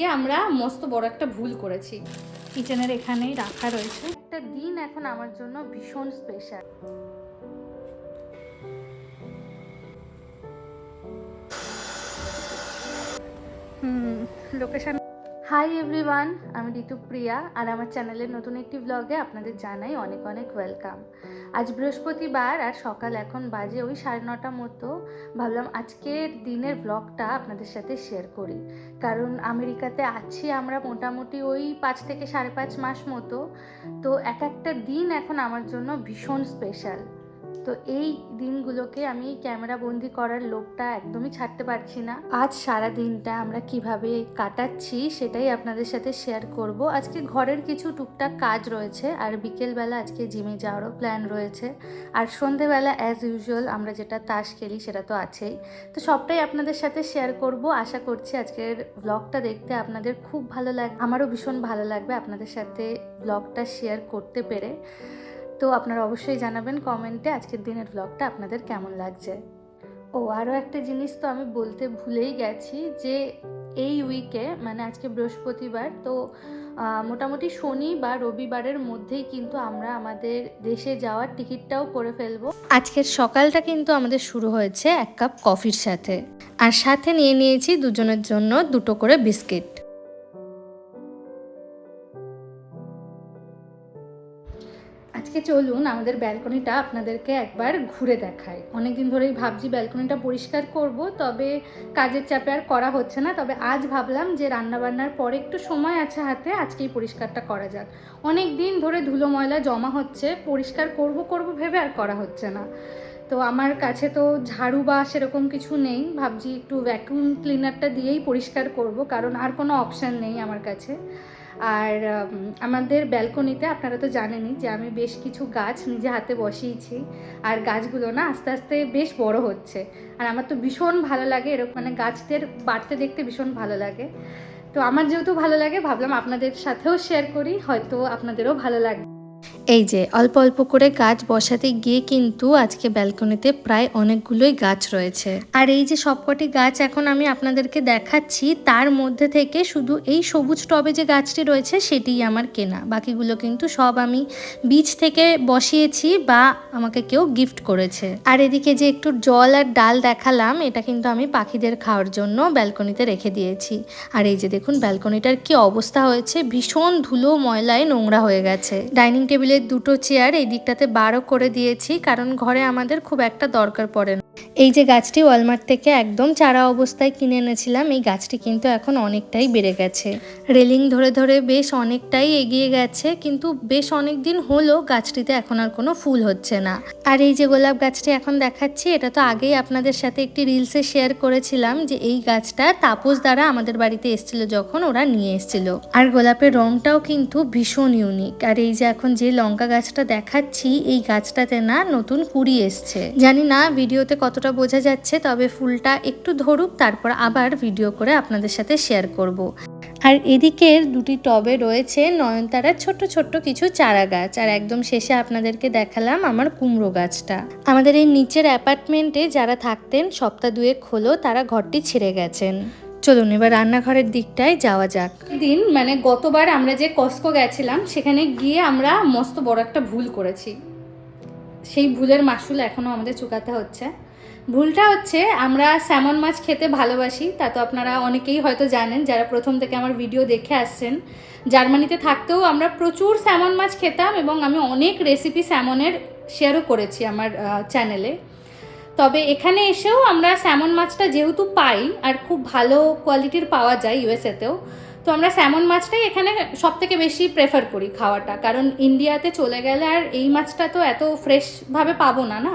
এ আমরা মস্ত বড় একটা ভুল করেছি। কিচেনের এখানেই রাখা রয়েছে। একটা দিন এখন আমার জন্য ভীষণ স্পেশাল হুম লোকেশন হাই এভরিওয়ান আমি ঋতুপ্রিয়া আর আমার চ্যানেলের নতুন একটি ব্লগে আপনাদের জানাই অনেক অনেক ওয়েলকাম আজ বৃহস্পতিবার, আর সকাল এখন বাজে ওই সাড়ে নটা মতো। ভাবলাম আজকের দিনের ব্লগটা আপনাদের সাথে শেয়ার করি। কারণ আমেরিকাতে আছি আমরা মোটামুটি ওই পাঁচ থেকে সাড়ে পাঁচ মাস মতো। তো এক একটা দিন এখন আমার জন্য ভীষণ স্পেশাল তো এই দিনগুলোকে আমি ক্যামেরা বন্দি করার লোকটা একদমই ছাড়তে পারছি না। আজ সারা দিনটা আমরা কীভাবে কাটাচ্ছি সেটাই আপনাদের সাথে শেয়ার করব। আজকে ঘরের কিছু টুকটাক কাজ রয়েছে আর বিকেলবেলা আজকে জিমে যাওয়ারও প্ল্যান রয়েছে। আর সন্ধেবেলা অ্যাজ ইউজুয়াল আমরা যেটা তাস খেলি সেটা তো আছেই। তো সবটাই আপনাদের সাথে শেয়ার করব। আশা করছি আজকের ব্লগটা দেখতে আপনাদের খুব ভালো লাগবে আমারও ভীষণ ভালো লাগবে আপনাদের সাথে ব্লগটা শেয়ার করতে পেরে। তো আপনারা অবশ্যই জানাবেন কমেন্টে আজকের দিনের ব্লগটা আপনাদের কেমন লাগছে। ও, আরও একটা জিনিস তো আমি বলতে ভুলেই গেছি যে এই উইকে মানে আজকে বৃহস্পতিবার, তো মোটামুটি শনি বা রবিবারের মধ্যেই কিন্তু আমরা আমাদের দেশে যাওয়ার টিকিটটাও করে ফেলব। আজকের সকালটা কিন্তু আমাদের শুরু হয়েছে এক কাপ কফির সাথে। আর সাথে নিয়ে নিয়েছি দুজনের জন্য দুটো করে বিস্কিট। আজকে চলুন আমাদের ব্যালকনিটা আপনাদেরকে একবার ঘুরে দেখাই। অনেকদিন ধরেই ভাবছি ব্যালকনিটা পরিষ্কার করব, তবে কাজের চাপে আর করা হচ্ছে না। তবে আজ ভাবলাম যে রান্নাবান্নার পরে একটু সময় আছে হাতে, আজকেই পরিষ্কারটা করা যাক। অনেক দিন ধরে ধুলো ময়লা জমা হচ্ছে, পরিষ্কার করব করব ভেবে আর করা হচ্ছে না। তো আমার কাছে তো ঝাড়ু বা সেরকম কিছু নেই, ভাবছি একটু ভ্যাকুয়াম ক্লিনারটা দিয়েই পরিষ্কার করব, কারণ আর কোনো অপশান নেই আমার কাছে। আর আমাদের ব্যালকনিতে আপনারা তো জানেনই যে আমি বেশ কিছু গাছ নিজে হাতে বসিয়েছি। আর গাছগুলো না আস্তে আস্তে বেশ বড় হচ্ছে। আর আমার তো ভীষণ ভালো লাগে এরকম মানে গাছদের বাড়তে দেখতে ভীষণ ভালো লাগে। তো আমার যেহেতু ভালো লাগে, ভাবলাম আপনাদের সাথেও শেয়ার করি, হয়তো আপনাদেরও ভালো লাগবে। এই যে, অল্প অল্প করে গাছ বসাতে গিয়ে কিন্তু আজকে ব্যালকনিতে প্রায় অনেকগুলোই গাছ রয়েছে। আর এই যে সবকটি গাছ এখন আমি আপনাদেরকে দেখাচ্ছি, তার মধ্যে থেকে শুধু এই সবুজ টবে যে গাছটি রয়েছে, সেটিই আমার কেনা। বাকিগুলো কিন্তু সব আমি বীজ থেকে বসিয়েছি বা আমাকে কেউ গিফট করেছে। আর এদিকে যে একটু জল আর ডাল দেখালাম, এটা কিন্তু আমি পাখিদের খাওয়ার জন্য ব্যালকনিতে রেখে দিয়েছি। আর এই যে দেখুন, ব্যালকনিটার কি অবস্থা হয়েছে, ভীষণ ধুলো, ময়লায় নোংরা হয়ে গেছে। ডাইনিং টেবিলের দুটো চেয়ার এই দিকটাতে বারো করে দিয়েছি, কারণ ঘরে আমাদের খুব একটা দরকার পড়ে না। এই যে গাছটি ওয়ালমার্ট থেকে একদম চারা অবস্থায় কিনে এনেছিলাম, এই গাছটি কিন্তু এখন অনেকটাই বেড়ে গেছে। রেলিং ধরে ধরে বেশ অনেকটাই এগিয়ে গেছে, কিন্তু বেশ অনেক দিন হলো গাছটিতে এখন আর কোনো ফুল হচ্ছে না। আর এই যে গোলাপ গাছটি এখন দেখাচ্ছি, এটা তো আগেই আপনাদের সাথে একটি রিলসে শেয়ার করেছিলাম যে এই গাছটা তাপস দ্বারা আমাদের বাড়িতে এসেছিল যখন ওরা নিয়ে এসেছিল। আর গোলাপের রংটাও কিন্তু ভীষণ ইউনিক আর এই যে এখন যে লঙ্কা গাছটা দেখাচ্ছি, এই গাছটাতে না নতুন কুড়ি এসছে। জানি না ভিডিওতে কতটা বোঝা যাচ্ছে তবে ফুলটা একটু ধরুক, তারপর আবার ভিডিও করে আপনাদের সাথে শেয়ার করব। আর এদিকের দুটি টবে রয়েছে নয়নতারার ছোট্ট ছোট্ট কিছু চারা গাছ। আর একদম শেষে আপনাদেরকে দেখালাম আমার কুমড়ো গাছটা। আমাদের এই নিচের অ্যাপার্টমেন্টে যারা থাকতেন, সপ্তাহ দুয়েক হলো তারা ঘরটি ছেড়ে গেছেন। চলুন এবার রান্নাঘরের দিকটায় যাওয়া যাক। দিন মানে গতবার আমরা যে কস্কো গেছিলাম, সেখানে গিয়ে আমরা মস্ত বড় একটা ভুল করেছি। সেই ভুলের মাসুল এখনও আমাদের চুকাতে হচ্ছে। ভুলটা হচ্ছে আমরা স্যামন মাছ খেতে ভালোবাসি, তা তো আপনারা অনেকেই হয়তো জানেন যারা প্রথম থেকে আমার ভিডিও দেখে আসছেন। জার্মানিতে থাকতেও আমরা প্রচুর স্যামন মাছ খেতাম এবং আমি অনেক রেসিপি স্যামনের শেয়ারও করেছি আমার চ্যানেলে তবে এখানে এসেও আমরা স্যামন মাছটা যেহেতু পাই, আর খুব ভালো কোয়ালিটির পাওয়া যায় ইউএসএতেও তো আমরা স্যামন মাছটাই এখানে সব থেকে বেশি প্রেফার করি খাওয়াটা। কারণ ইন্ডিয়াতে চলে গেলে আর এই মাছটা তো এত ফ্রেশভাবে পাবো না না?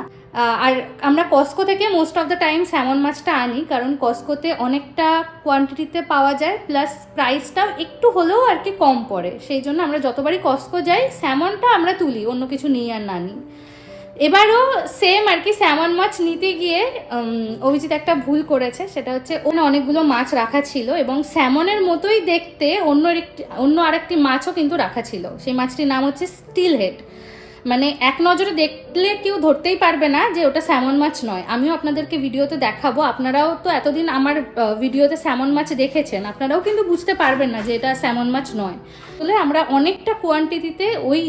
আর আমরা কস্কো থেকে most of the time salmon মাছটা আনি, কারণ কস্কোতে অনেকটা কোয়ান্টিটিতে পাওয়া যায় প্লাস প্রাইসটাও একটু হলেও আর কি কম পড়ে। সেই জন্য আমরা যতবারই কস্কো যাই, স্যামনটা আমরা তুলি, অন্য কিছু নিই আর না নিই। এবারও সেম আর কি স্যামন মাছ নিতে গিয়ে অভিজিৎ একটা ভুল করেছে, সেটা হচ্ছে ওখানে অনেকগুলো মাছ রাখা ছিল এবং স্যামনের মতোই দেখতে অন্য একটি, অন্য আরেকটি মাছও কিন্তু রাখা ছিল। সেই মাছটির নাম হচ্ছে স্টিল হেড মানে এক নজরে দেখলে কেউ ধরতেই পারবে না যে ওটা স্যামন মাছ নয়। আমিও আপনাদেরকে ভিডিওতে দেখাবো। আপনারাও তো এতদিন আমার ভিডিওতে স্যামন মাছ দেখেছেন। আপনারাও কিন্তু বুঝতে পারবেন না যে এটা স্যামন মাছ নয়। তাহলে আমরা অনেকটা কোয়ান্টিটিতে ওই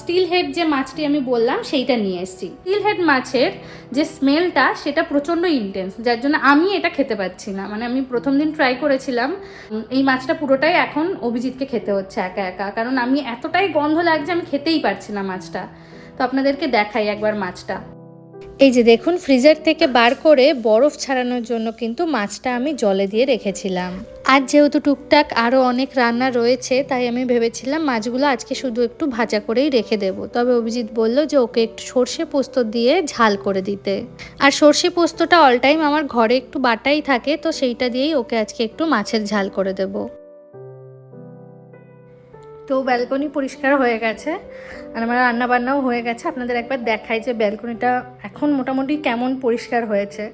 স্টিল হেড যে মাছটি আমি বললাম, সেইটা নিয়ে এসেছি। স্টিল হেড মাছের যে স্মেলটা সেটা প্রচণ্ড ইন্টেন্স যার জন্য আমি এটা খেতে পাচ্ছি না। মানে আমি প্রথম দিন ট্রাই করেছিলাম এই মাছটা পুরোটাই এখন অভিজিৎকে খেতে হচ্ছে একা একা। কারণ আমি এতটাই গন্ধ লাগছে, আমি খেতেই পারছি না মাছটা। তো আপনাদেরকে দেখাই একবার মাছটা। এই যে দেখুন ফ্রিজার থেকে বার করে বরফ ছাড়ানোর জন্য কিন্তু মাছটা আমি জলে দিয়ে রেখেছিলাম। আজ যেহেতু টুকটাক আরও অনেক রান্না রয়েছে, তাই আমি ভেবেছিলাম মাছগুলো আজকে শুধু একটু ভাজা করেই রেখে দেব। তবে অভিজিৎ বলল যে ওকে একটু সর্ষে পোস্ত দিয়ে ঝাল করে দিতে। আর সর্ষে পোস্তটা অল টাইম আমার ঘরে একটু বাটাই থাকে, তো সেইটা দিয়েই ওকে আজকে একটু মাছের ঝাল করে দেবো। তো ব্যালকনি পরিষ্কার হয়ে গেছে আর আমার রান্না বান্নাও হয়ে গেছে। আপনাদের একবার দেখাই যে ব্যালকনিটা এখন মোটামুটি কেমন পরিষ্কার হয়েছে।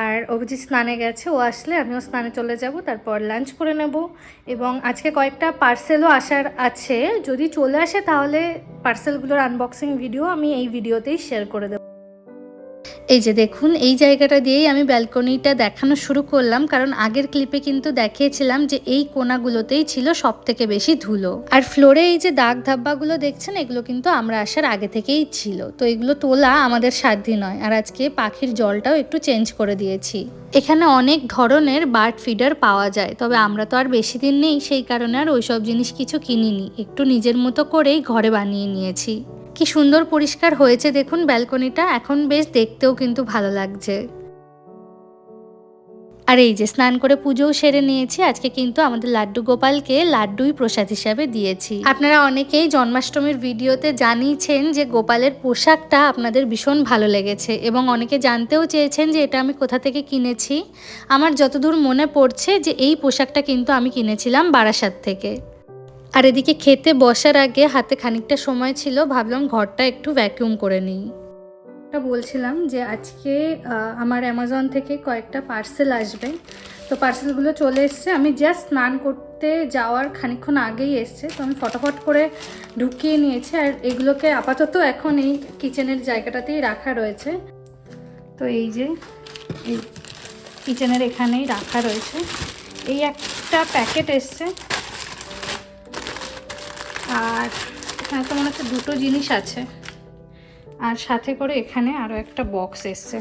আর অভিজিৎ স্নানে গেছে, ও আসলে আমিও স্নানে চলে যাব, তারপর লাঞ্চ করে নেব এবং আজকে কয়েকটা পার্সেলও আসার আছে। যদি চলে আসে তাহলে পার্সেলগুলোর আনবক্সিং ভিডিও আমি এই ভিডিওতেই শেয়ার করে দেবো। এই যে দেখুন, এই জায়গাটা দিয়েই আমি ব্যালকনিটা দেখানো শুরু করলাম, কারণ আগের ক্লিপে কিন্তু দেখিয়েছিলাম যে এই কোনাগুলোতেই ছিল সব থেকে বেশি ধুলো। আর ফ্লোরে এই যে দাগ ধাব্বাগুলো দেখছেন, এগুলো কিন্তু আমরা আসার আগে থেকেই ছিল। তো এগুলো তোলা আমাদের সাধ্যি নয়, আর আজকে পাখির জলটাও একটু চেঞ্জ করে দিয়েছি। এখানে অনেক ধরনের বার্ড ফিডার পাওয়া যায়, তবে আমরা তো আর বেশি দিন নেই, সেই কারণে আর ওইসব জিনিস কিছু কিনিনি। একটু নিজের মতো করেই ঘরে বানিয়ে নিয়েছি। কি সুন্দর পরিষ্কার হয়েছে দেখুন ব্যালকনিটা, এখন বেশ দেখতেও কিন্তু ভালো লাগছে। আর এই যে স্নান করে পুজোও সেরে নিয়েছি, আজকে কিন্তু আমাদের লাড্ডু গোপালকে লাড্ডুই প্রসাদ হিসাবে দিয়েছি। আপনারা অনেকেই জন্মাষ্টমীর ভিডিওতে জানিয়েছেন যে গোপালের পোশাকটা আপনাদের ভীষণ ভালো লেগেছে এবং অনেকে জানতেও চেয়েছেন যে এটা আমি কোথা থেকে কিনেছি। আমার যতদূর মনে পড়ছে যে এই পোশাকটা কিন্তু আমি কিনেছিলাম বারাসাত থেকে। আর এদিকে খেতে বসার আগে হাতে খানিকটা সময় ছিল, ভাবলাম ঘরটা একটু ভ্যাকিউম করে নিই। বলছিলাম যে আজকে আমার অ্যামাজন থেকে কয়েকটা পার্সেল আসবে। তো পার্সেলগুলো চলে এসছে। আমি জাস্ট স্নান করতে যাওয়ার খানিকক্ষণ আগেই এসছে। তো আমি ফটাফট করে ঢুকিয়ে নিয়েছি। আর এগুলোকে আপাতত এখন এই কিচেনের জায়গাটাতেই রাখা রয়েছে। তো এই যে, এই কিচেনের এখানেই রাখা রয়েছে। এই একটা প্যাকেট এসছে। আর এখানে তো মনে হচ্ছে দুটো জিনিস আছে। আর সাথে করে এখানে আরও একটা বক্স এসছে।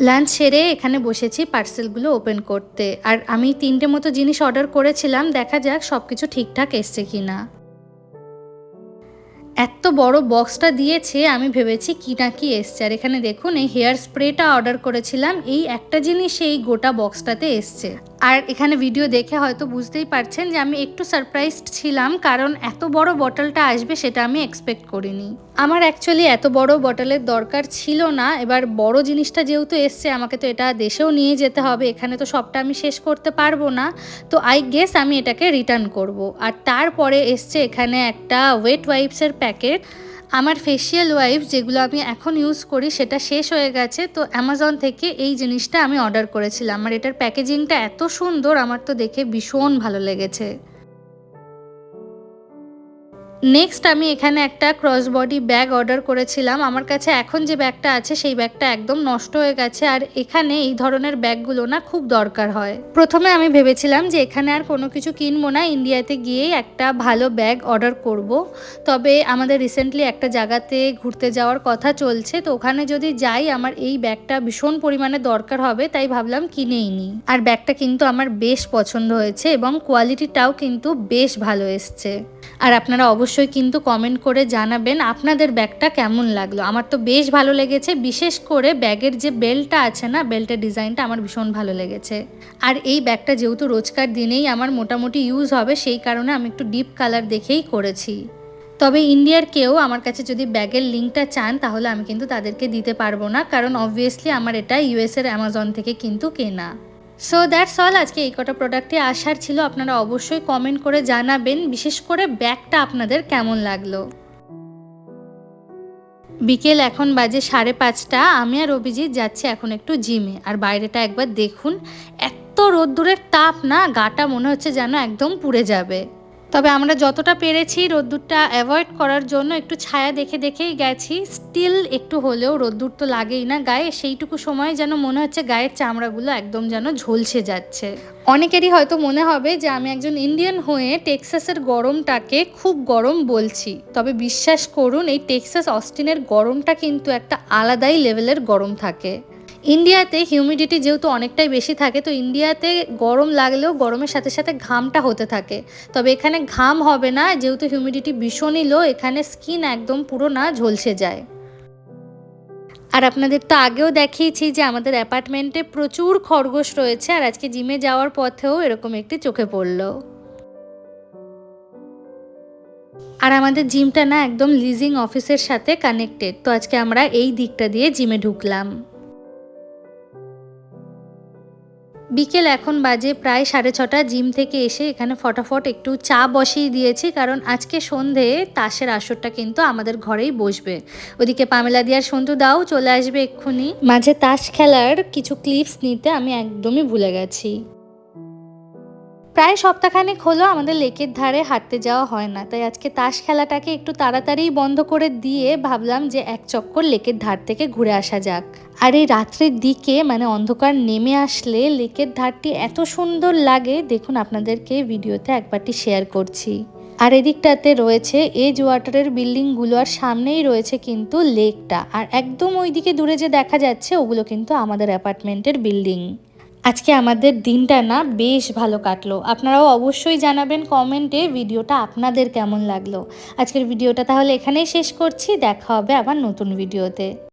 লাঞ্চ সেরে এখানে বসেছি পার্সেলগুলো ওপেন করতে। আর আমি তিনটে মতো জিনিস অর্ডার করেছিলাম, দেখা যাক সব কিছু ঠিকঠাক এসছে কি না এত বড় বক্সটা দিয়েছে, আমি ভেবেছি কি না কি এসছে। আর এখানে দেখুন, এই হেয়ার স্প্রেটা অর্ডার করেছিলাম, এই একটা জিনিস এই গোটা বক্সটাতে এসছে। আর এখানে ভিডিও দেখে হয়তো বুঝতেই পারছেন যে আমি একটু সারপ্রাইজড ছিলাম, কারণ এত বড় বটলটা আসবে সেটা আমি এক্সপেক্ট করিনি। আমার অ্যাকচুয়ালি এত বড় বটলের দরকার ছিল না, এবার বড় জিনিসটা যেহেতু এসছে, আমাকে তো এটা দেশেও নিয়ে যেতে হবে, এখানে তো সবটা আমি শেষ করতে পারব না। তো আই গেস আমি এটাকে রিটার্ন করব। আর তারপরে এসছে এখানে একটা ওয়েট ওয়াইপসের প্যাকেট আমার ফেসিয়াল ওয়াইপ যেগুলো আমি এখন ইউজ করি সেটা শেষ হয়ে গেছে। তো অ্যামাজন থেকে এই জিনিসটা আমি অর্ডার করেছিলাম। আর এটার প্যাকেজিংটা এত সুন্দর, আমার তো দেখে ভীষণ ভালো লেগেছে। নেক্সট আমি এখানে একটা ক্রস বডি ব্যাগ অর্ডার করেছিলাম। আমার কাছে এখন যে ব্যাগটা আছে, সেই ব্যাগটা একদম নষ্ট হয়ে গেছে। আর এখানে এই ধরনের ব্যাগগুলো না খুব দরকার হয়। প্রথমে আমি ভেবেছিলাম যে এখানে আর কোনো কিছু কিনবো না। ইন্ডিয়াতে গিয়েই একটা ভালো ব্যাগ অর্ডার করব। তবে আমাদের রিসেন্টলি একটা জায়গাতে ঘুরতে যাওয়ার কথা চলছে। তো ওখানে যদি যাই, আমার এই ব্যাগটা ভীষণ পরিমাণে দরকার হবে, তাই ভাবলাম কিনেই নি আর ব্যাগটা কিন্তু আমার বেশ পছন্দ হয়েছে এবং কোয়ালিটিটাও কিন্তু বেশ ভালো এসছে। আর আপনারা অবশ্যই কিন্তু কমেন্ট করে জানাবেন আপনাদের ব্যাগটা কেমন লাগল। আমার তো বেশ ভালো লেগেছে, বিশেষ করে ব্যাগের যে বেল্টটা আছে না বেল্টের ডিজাইনটা আমার ভীষণ ভালো লেগেছে। আর এই ব্যাগটা যেহেতু রোজকার দিনেই আমার মোটামুটি ইউজ হবে, সেই কারণে আমি একটু ডিপ কালার দেখেই করেছি। তবে ইন্ডিয়ার কেউ আমার কাছে যদি ব্যাগের লিঙ্কটা চান, তাহলে আমি কিন্তু তাদেরকে দিতে পারব না, কারণ অবভিয়াসলি আমার এটা ইউএসের অ্যামাজন থেকে কিন্তু কেনা। সো দ্যাটস অল আজকে এই কটা প্রোডাক্টে আসার ছিল। আপনারা অবশ্যই কমেন্ট করে জানাবেন। বিশেষ করে ব্যাগটা আপনাদের কেমন লাগল। বিকেল এখন বাজে সাড়ে পাঁচটা। আমি আর অভিজিৎ যাচ্ছি এখন একটু জিমে আর বাইরেটা একবার দেখুন। এত রোদ্দুরের তাপ না, গাটা মনে হচ্ছে যেন একদম পুড়ে যাবে। তবে আমরা যতটা পেরেছি রোদ্দুরটা অ্যাভয়েড করার জন্য একটু ছায়া দেখে দেখেই গেছি। স্টিল একটু হলেও রোদ্দুর তো লাগেই না গায়ে। সেইটুকু সময় যেন মনে হচ্ছে গায়ের চামড়াগুলো একদম যেন ঝলসে যাচ্ছে। অনেকেরই হয়তো মনে হবে যে আমি একজন ইন্ডিয়ান হয়ে টেক্সাসের গরমটাকে খুব গরম বলছি। তবে বিশ্বাস করুন, এই টেক্সাস অস্টিনের গরমটা কিন্তু একটা আলাদাই লেভেলের গরম থাকে। ইন্ডিয়াতে হিউমিডিটি যেহেতু অনেকটাই বেশি থাকে, তো ইন্ডিয়াতে গরম লাগলেও গরমের সাথে সাথে ঘামটা হতে থাকে। তবে এখানে ঘাম হবে না, যেহেতু হিউমিডিটি ভীষণই লো এখানে স্কিন একদম পুরো না ঝলসে যায়। আর আপনাদের তো আগেও দেখিয়েছি যে আমাদের অ্যাপার্টমেন্টে প্রচুর খরগোশ রয়েছে, আর আজকে জিমে যাওয়ার পথেও এরকম একটি চোখে পড়ল। আর আমাদের জিমটা না একদম লিজিং অফিসের সাথে কানেক্টেড তো আজকে আমরা এই দিকটা দিয়ে জিমে ঢুকলাম। বিকেল এখন বাজে, প্রায় সাড়ে ছটা। জিম থেকে এসে এখানে ফটাফট একটু চা বসিয়ে দিয়েছি, কারণ আজকে সন্ধে, তাসের আসরটা কিন্তু আমাদের ঘরেই বসবে। ওদিকে পামেলা দিয়ার সন্তু দাও, চলে আসবে এক্ষুনি। মাঝে তাস খেলার কিছু ক্লিপস নিতে আমি একদমই ভুলে গেছি। প্রায় সপ্তাহখানেক হলো আমাদের লেকের ধারে হাঁটতে যাওয়া হয় না। তাই আজকে তাস খেলাটাকে একটু তাড়াতাড়ি বন্ধ করে দিয়ে ভাবলাম যে এক চক্কর লেকের ধার থেকে ঘুরে আসা যাক। আর এই রাত্রের দিকে মানে অন্ধকার নেমে আসলে লেকের ধারটি এত সুন্দর লাগে, দেখুন আপনাদেরকে ভিডিওতে একবারটি শেয়ার করছি। আর এদিকটাতে রয়েছে এজ ওয়াটারের বিল্ডিংগুলো আর সামনেই রয়েছে কিন্তু লেকটা আর একদম ওইদিকে দূরে যে দেখা যাচ্ছে, ওগুলো কিন্তু আমাদের অ্যাপার্টমেন্টের বিল্ডিং আজকে আমাদের দিনটা না বেশ ভালো কাটলো। আপনারাও অবশ্যই জানাবেন কমেন্টে ভিডিওটা আপনাদের কেমন লাগল। আজকের ভিডিওটা তাহলে এখানেই শেষ করছি। দেখা হবে আবার নতুন ভিডিওতে।